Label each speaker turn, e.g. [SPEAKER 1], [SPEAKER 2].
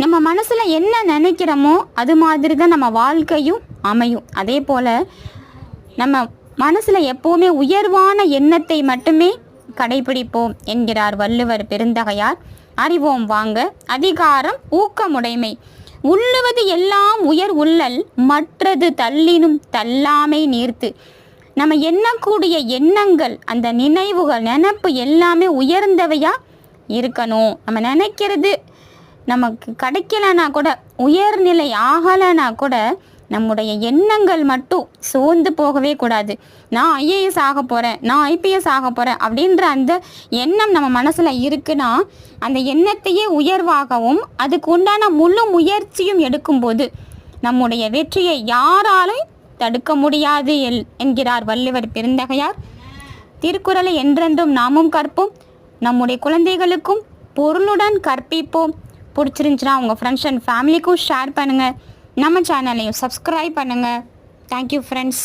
[SPEAKER 1] நம்ம மனசில் என்ன நினைக்கிறோமோ அது மாதிரி தான் நம்ம வாழ்க்கையும் அமையும். அதே போல் நம்ம மனசில் எப்போவுமே உயர்வான எண்ணத்தை மட்டுமே கடைபிடிப்போம் என்கிறார் வள்ளுவர் பெருந்தகையார். அறிவோம் வாங்க அதிகாரம் ஊக்கமுடைமை. உள்ளுவது எல்லாம் உயர் உள்ளல் மற்றது தள்ளினும் தள்ளாமை நீர்த்து. நம்ம எண்ணக்கூடிய எண்ணங்கள் அந்த நினைவுகள் நினப்பு எல்லாமே உயர்ந்தவையாக இருக்கணும். நம்ம நினைக்கிறது நமக்கு கிடைக்கலனா கூட உயர்நிலை ஆகலைனா கூட நம்முடைய எண்ணங்கள் மட்டும் சோர்ந்து போகவே கூடாது. நான் ஐஏஎஸ் ஆக போகிறேன் நான் ஐபிஎஸ் ஆக போகிறேன் அப்படின்ற அந்த எண்ணம் நம்ம மனசில் இருக்குன்னா அந்த எண்ணத்தையே உயர்வாகவும் அதுக்கு உண்டான முழு முயற்சியும் எடுக்கும்போது நம்முடைய வெற்றியை யாராலும் தடுக்க முடியாது எல் என்கிறார் வள்ளுவர் பெருந்தகையார். திருக்குறளை என்றென்றும் நாமும் கற்போம். நம்முடைய குழந்தைகளுக்கும் பொருளுடன் கற்பிப்போம். பிடிச்சிருந்துச்சுன்னா உங்கள் ஃப்ரெண்ட்ஸ் அண்ட் ஃபேமிலிக்கும் ஷேர் பண்ணுங்கள் நம்ம சேனலையும் சப்ஸ்கிரைப் பண்ணுங்கள் தேங்க்யூ ஃப்ரெண்ட்ஸ்